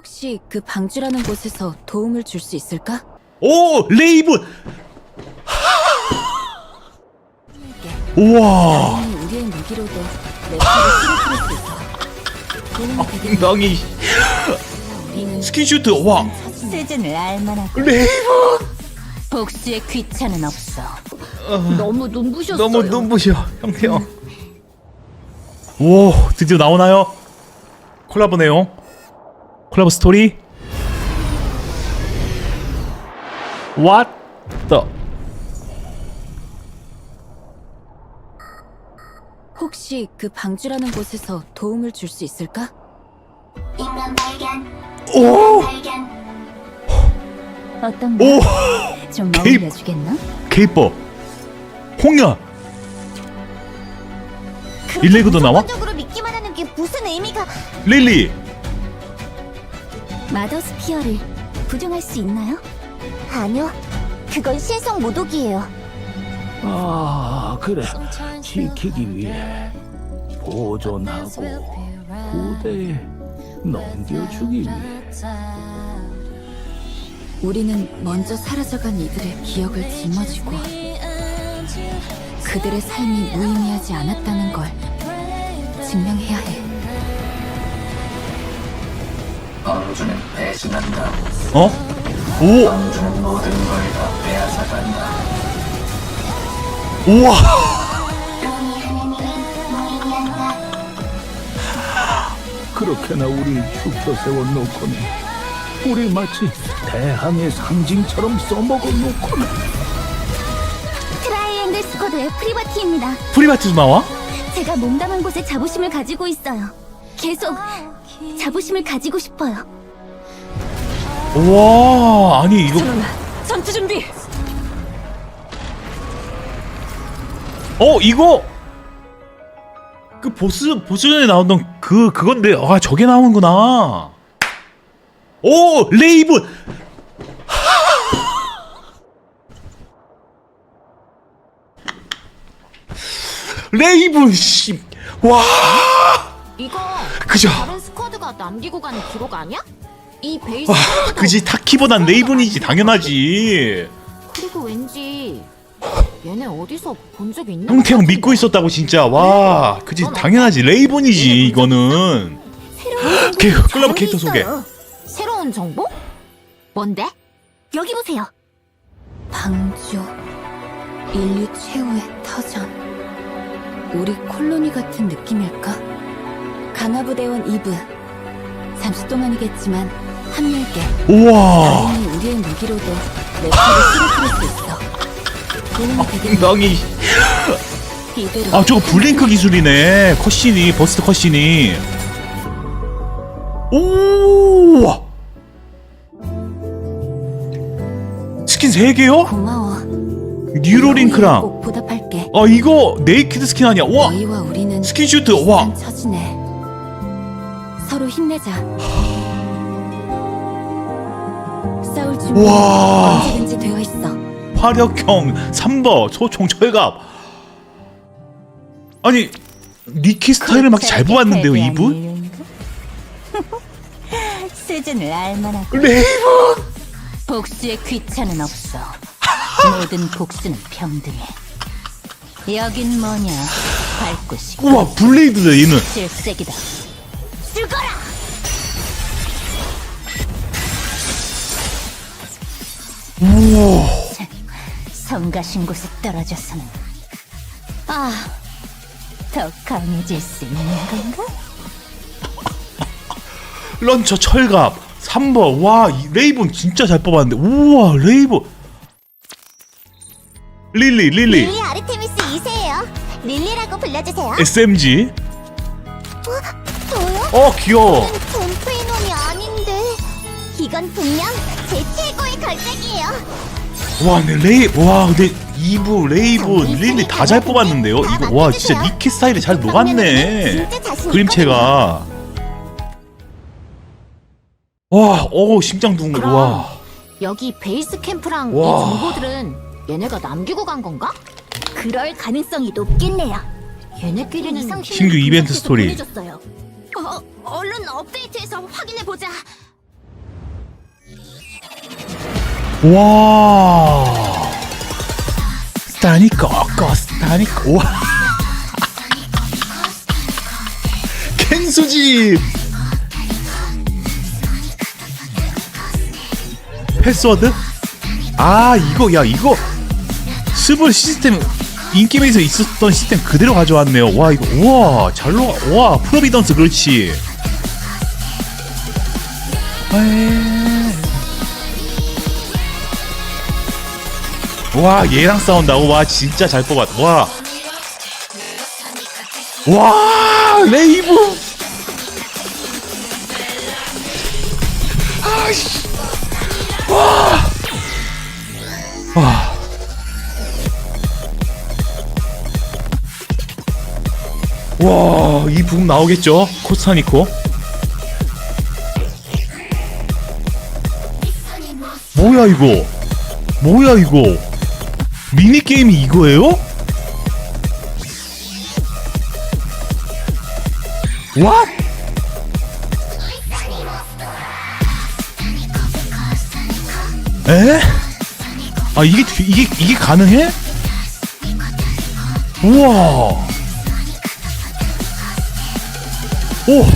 혹시 그 방주라는 곳에서 도움을 줄 수 있을까? 오 레이븐 우와 아니, 우리의 무기로도 랩터를 쓰러뜨릴 수 있어. 도움이 되겠네. 엉덩이 우리는 스킨슈트 와 수준을 알만하고 레이븐 복수의 귀차는 없어. 너무 눈부셨어요. 너무 눈부셔 형태형 오 드디어 나오나요? 콜라보 내용 콜라보 스토리 What the 혹시 그 방주라는 곳에서 도움을 줄 수 있을까? 인간 발견, 오! 발견. 어떤가? 오! 좀 개입. 어울려 주겠나? 케이퍼 홍야 일레그도 나와? 적으로 믿기만 하는 게 무슨 의미가? 릴리 마더 스피어를 부정할 수 있나요? 아니요. 그건 신성 모독이에요. 아 그래 지키기 위해 보존하고 후대에 넘겨주기 위해 우리는 먼저 사라져간 이들의 기억을 짊어지고 그들의 삶이 무의미하지 않았다는 걸 증명해야 배신한다. 어? 오! 모든 걸 다 빼앗아간다. 우와! 그렇게나 우리 죽여 세워놓고는 우리 마치 대항의 상징처럼 써먹어 놓고는 트라이앵글 스쿼드의 프리바티입니다. 프리마티도 나와? 제가 몸담은 곳에 자부심을 가지고 있어요. 계속 자부심을 가지고 싶어요. 우와 아니 이거. 전투 준비. 어 이거! 그 보스 보스전에 나오던 그 그건데 아 저게 나오는구나. 오 레이븐! 레이븐 씨와! 이거 그죠? 다른 스쿼드가 남기고 가는 기록 아니야? 이 베이스 와 그지. 타키보단 레이븐이지. 당연하지. 그리고 왠지 얘네 어디서 본 적 있는 형태형 것 믿고 같은데? 있었다고 진짜. 와 그지. 당연하지. 레이븐이지 이거는. 걔 클럽 캐릭터 소개. 새로운 정보? 뭔데? 여기 보세요. 방주 인류 최후의 터전. 우리 콜로니 같은 느낌일까? 강화부대원 이브. 잠시 동안이겠지만 합류할게 우와 우리의 무기로도 랩터를 쓰러뜨릴 수 있어. 도움이 되겠네 엉덩이. 이대로 아 저거 블링크 기술이네. 컷신이 버스트 컷신이. 오 스킨 3 개요? 고마워. 뉴로링크랑. 꼭 보답할게. 아 이거 네이키드 스킨 아니야? 와. 너희와 우리는 스킨 슈트. 와. 비슷한 처지네. 서로 힘내자 와. 언제든지 되어 있어. 화력형 3버 소총 철갑. 아니 니키 스타일을 막 잘 뽑았는데요 이분? 수준을 알만하고. 레이븐 복수의 귀차는 없어. 모든 복수는 평등해. 여긴 뭐냐? 싶고 우와 블레이드다 얘는. 질색이다 우와 성가신 곳에 떨어져서는 아 더 강해질 수 있는 건가? 런처 철갑 3번 와 이 레이븐 진짜 잘 뽑았는데 우와 레이븐 릴리 릴리 릴리 아르테미스 2세예요. 릴리라고 불러주세요. SMG 저요? 어 귀여워 점프의 놈이 아닌데. 이건 분명 제 최고의 걸작이에요. 와 근데 레이 와 근데 이브 레이븐 릴리 다 잘 뽑았는데요 이거 와 진짜 니키 스타일이 잘 녹았네 진짜 자신 그림체가 와어 심장 두근 그럼 와 여기 베이스 캠프랑 와. 이 정보들은 얘네가 남기고 간 건가? 그럴 가능성이 높겠네요. 얘네끼리는 신규 이벤트 스토리. 보내줬어요. 어, 얼른 업데이트해서 확인해 보자. 와. 스타니까 아까 스타니까 와. 캔수집. 패스워드? 아 이거 야 이거 스볼 시스템 인게임에서 있었던 시스템 그대로 가져왔네요. 와 이거 우와 잘 나와. 와 프로비던스 그렇지. 에이. 와 얘랑 싸운다고 와 진짜 잘 뽑았. 와. 와 레이브. 아씨. 와, 이 부분 나오겠죠? 코스타니코. 뭐야 이거? 뭐야 이거? 미니 게임이 이거예요? What? 에? 아 이게 이게 이게 가능해? 우와. 오!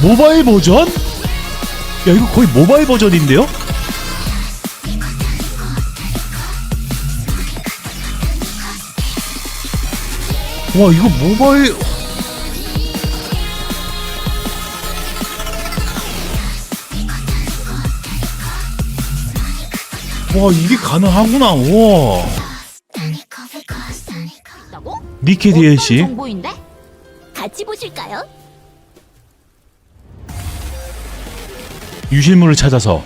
모바일 버전? 야 이거 거의 모바일 버전인데요? 와 이거 모바일 와 이게 가능하구나 와? 니케 어떤 DLC 정보인데? 같이 보실까요? 유실물을 찾아서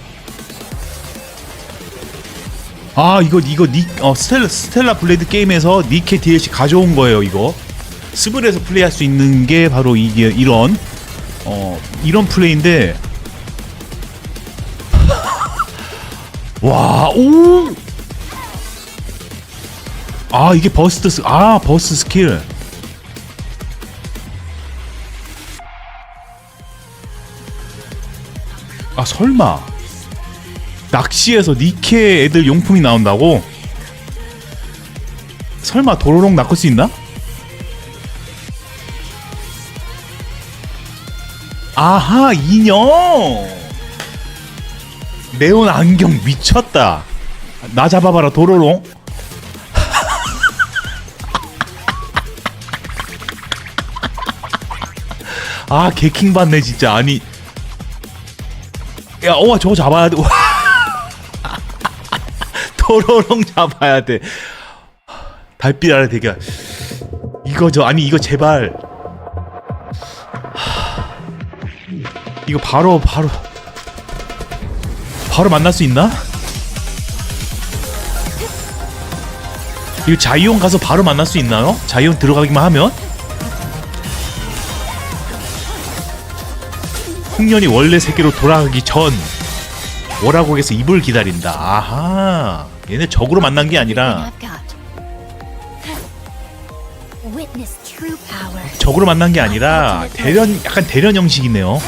아 이거 이거 니 어, 스텔라 스텔라 블레이드 게임에서 니케 DLC 가져온 거예요 이거. 스블에서 플레이할 수 있는 게 바로 이게 이런 어 이런 플레이인데. 와오! 아 이게 버스트 스, 아 버스 스킬. 아 설마 낚시에서 니케 애들 용품이 나온다고? 설마 도로롱 낚을 수 있나? 아하 인형 네온 안경 미쳤다 나 잡아봐라 도로롱 아 개킹 받네 진짜 아니 야, 와 저거 잡아야 돼. 와. 도로롱 잡아야 돼. 달빛 아래 대결. 이거 저 아니 이거 제발. 하. 이거 바로 바로 바로 만날 수 있나? 이거 자이온 가서 바로 만날 수 있나요? 자이온 들어가기만 하면? 풍년이 원래 세계로 돌아가기 전 오라국에서 입을 기다린다. 아하. 얘네 적으로 만난 게 아니라. 적으로 만난 게 아니라 대련 약간 대련 형식이네요.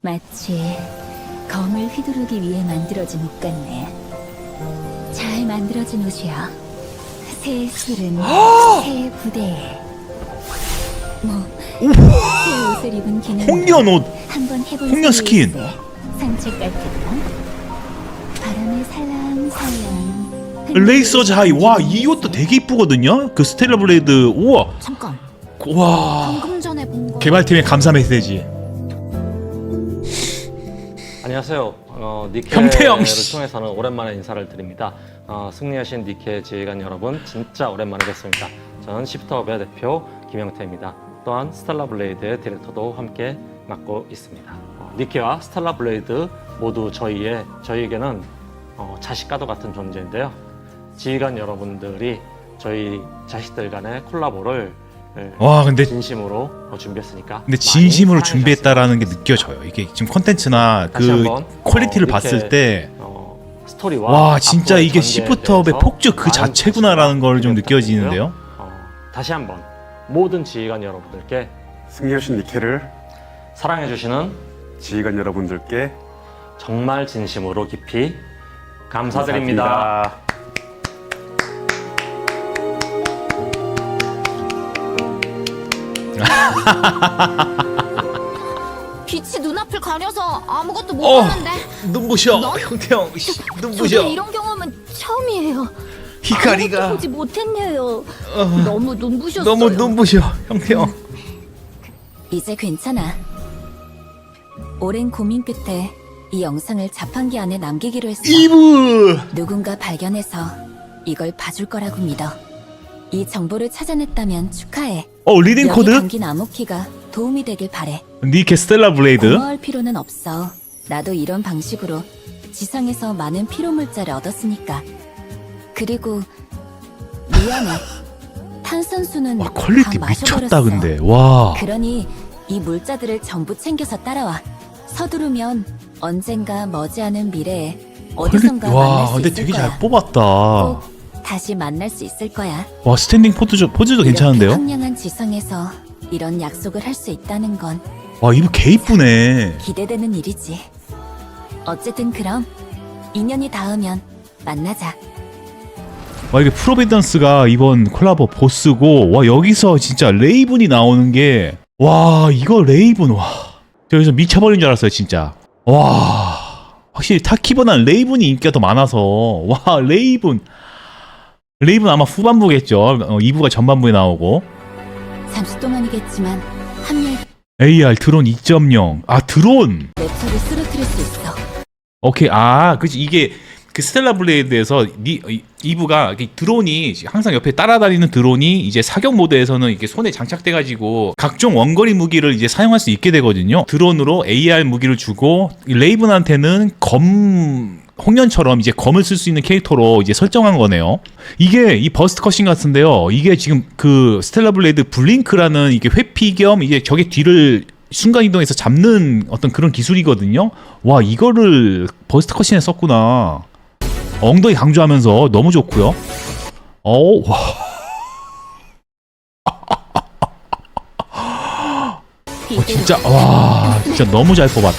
마치 검을 휘두르기 위해 만들어진 옷 같네. 잘 만들어진 옷이야. 새 술은 새 부대에. 뭐, 새 옷을 입은 기능. 홍련 옷. 한번 해볼 홍련 수 스킨. 산책 같을까? 바람에 살랑살랑. 레이서 자이. 와, 이 옷도 되게 이쁘거든요. 그 스텔라 블레이드. 우와. 잠깐. 와. 방금 전에 본 거. 개발팀의 감사 메시지. 안녕하세요. 어, 니케를 씨. 통해서는 오랜만에 인사를 드립니다. 어, 승리하신 니케 지휘관 여러분, 진짜 오랜만에 뵙습니다. 저는 시프트업의 대표 김영태입니다. 또한 스텔라 블레이드의 디렉터도 함께 맡고 있습니다. 어, 니케와 스텔라 블레이드 모두 저희의 저희에게는 어, 자식과도 같은 존재인데요. 지휘관 여러분들이 저희 자식들 간의 콜라보를 예, 와, 근데 진심으로 어, 준비했으니까 근데 진심으로 준비했다라는 게 느껴져요. 이게 지금 컨텐츠나 그 퀄리티를 어, 봤을 때 어, 스토리와 와, 진짜 이게 시프트업의 폭주 그 자체구나라는 걸 좀 느껴지는데요. 어, 다시 한번 모든 지휘관 여러분들께 승리하신 니케를 사랑해주시는 지휘관 여러분들께 정말 진심으로 깊이 감사드립니다. 감사드립니다. 빛이 눈앞을 가려서 아무것도 못 어. 보는데. 눈부셔 형태형 저도 이런 경험은 처음이에요. 아무것도 보지 못했네요. 너무 눈부셨어요. 너무 눈부셔 형태형 이제 괜찮아. 오랜 고민 끝에 이 영상을 자판기 안에 남기기로 했어. 이브 누군가 발견해서 이걸 봐줄 거라고 믿어. 이 정보를 찾아냈다면 축하해. 어 리딩 여기 코드 담긴 암호키가 도움이 되길 바래. 니케 스텔라 블레이드 고마울 필요는 없어. 나도 이런 방식으로 지상에서 많은 피로 물자를 얻었으니까. 그리고 미안해. 탄산수는 와 퀄리티 다 미쳤다 마셔버렸어. 근데 와 그러니 이 물자들을 전부 챙겨서 따라와. 서두르면 언젠가 머지않은 미래에 어디선가 만날 와 수 근데 있을 되게 거야. 잘 뽑았다 꼭 다시 만날 수 있을 거야. 와 스탠딩 포즈 포즈도 이렇게 괜찮은데요 황량한 지성에서 이런 약속을 할 수 있다는 건 와 이브 개 이쁘네 기대되는 일이지. 어쨌든 그럼 인연이 닿으면 만나자. 와 이게 프로비던스가 이번 콜라보 보스고 와 여기서 진짜 레이븐이 나오는 게 와 이거 레이븐 와 저기서 미쳐버린 줄 알았어요 진짜. 와 확실히 타키보다는 레이븐이 인기가 더 많아서. 와 레이븐. 레이븐 아마 후반부겠죠. 어, 2부가 전반부에 나오고. 잠시 동안이겠지만 합류해 AR 드론 2.0 아 드론! 랩처를 쓰러뜨릴 수 있어. 오케이 아 그치 이게 그 스텔라 블레이드에서 니, 이- 이브가 드론이 항상 옆에 따라다니는 드론이 이제 사격 모드에서는 이렇게 손에 장착돼 가지고 각종 원거리 무기를 이제 사용할 수 있게 되거든요 드론으로 AR 무기를 주고 이 레이븐한테는 검 홍련처럼 이제 검을 쓸 수 있는 캐릭터로 이제 설정한 거네요. 이게 이 버스트 컷신 같은데요. 이게 지금 그 스텔라 블레이드 블링크라는 이게 회피 겸 이게 적의 뒤를 순간 이동해서 잡는 어떤 그런 기술이거든요. 와 이거를 버스트 컷신에 썼구나. 엉덩이 강조하면서 너무 좋고요. 어 와. 어, 진짜 와 진짜 너무 잘 뽑았다.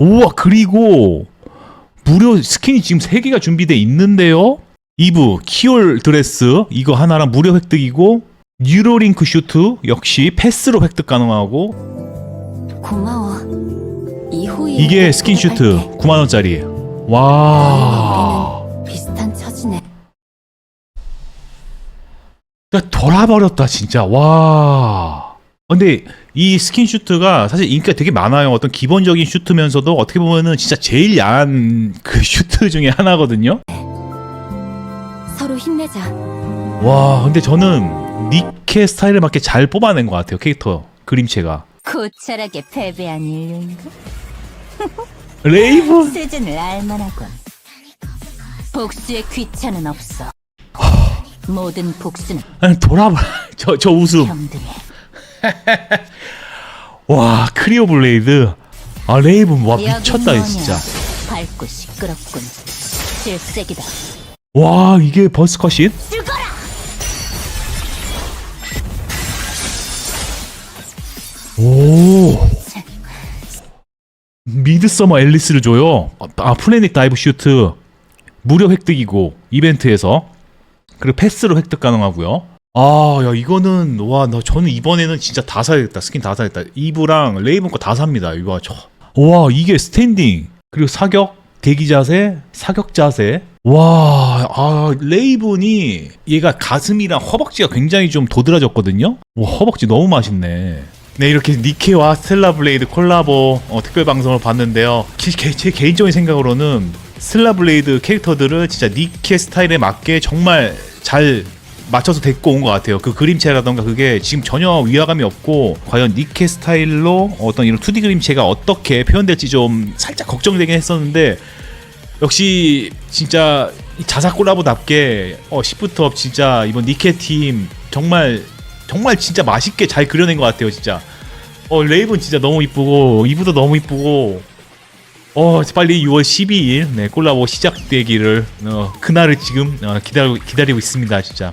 우와 그리고 무료 스킨이 지금 3개가 준비돼 있는데요. 2부 키올 드레스 이거 하나랑 무료 획득이고 뉴로링크 슈트 역시 패스로 획득 가능하고 고마워. 이게 스킨 슈트 9만 원짜리. 와. 우리는 비슷한 처지네. 나 돌아버렸다 진짜 와 근데 이 스킨 슈트가 사실 인기가 되게 많아요 어떤 기본적인 슈트면서도 어떻게 보면은 진짜 제일 야한 그 슈트 중에 하나거든요 서로 힘내자. 와 근데 저는 니케 스타일에 맞게 잘 뽑아낸 것 같아요 캐릭터 그림체가 고철하게 패배한 인류인가? 레이븐 수준을 알만하군. 복수의 귀차는 없어. 모든 복수는 아니 돌아봐 저, 저 웃음 평등해. 와 크리오 블레이드 아 레이븐 와 미쳤다 여긴 진짜? 밝고 시끄럽군. 질색이다. 와 이게 버스컷인? 오 미드서머 앨리스를 줘요. 아 플래닛 다이브 슈트. 무료 획득이고 이벤트에서. 그리고 패스로 획득 가능하고요. 아 야 이거는 와 나 저는 이번에는 진짜 다 사야겠다. 스킨 다 사야겠다. 이브랑 레이븐 거 다 삽니다. 이거 저. 와 이게 스탠딩. 그리고 사격 대기 자세 사격 자세. 와, 아, 레이븐이 얘가 가슴이랑 허벅지가 굉장히 좀 도드라졌거든요. 와, 허벅지 너무 맛있네. 네, 이렇게 니케와 스텔라 블레이드 콜라보 어, 특별 방송을 봤는데요. 제, 개- 제 개인적인 생각으로는 스텔라 블레이드 캐릭터들을 진짜 니케 스타일에 맞게 정말 잘 맞춰서 데리고 온 것 같아요. 그 그림체라던가 그게 지금 전혀 위화감이 없고 과연 니케 스타일로 어떤 이런 2D 그림체가 어떻게 표현될지 좀 살짝 걱정되긴 했었는데 역시 진짜 이 자사 콜라보답게 어 시프트업 진짜 이번 니케 팀 정말 정말 진짜 맛있게 잘 그려낸 것 같아요 진짜. 어 레이븐 진짜 너무 이쁘고 이브도 너무 이쁘고. 어 빨리 6월 12일 네 콜라보 시작되기를 어, 그날을 지금 어, 기다리고 기다리고 있습니다 진짜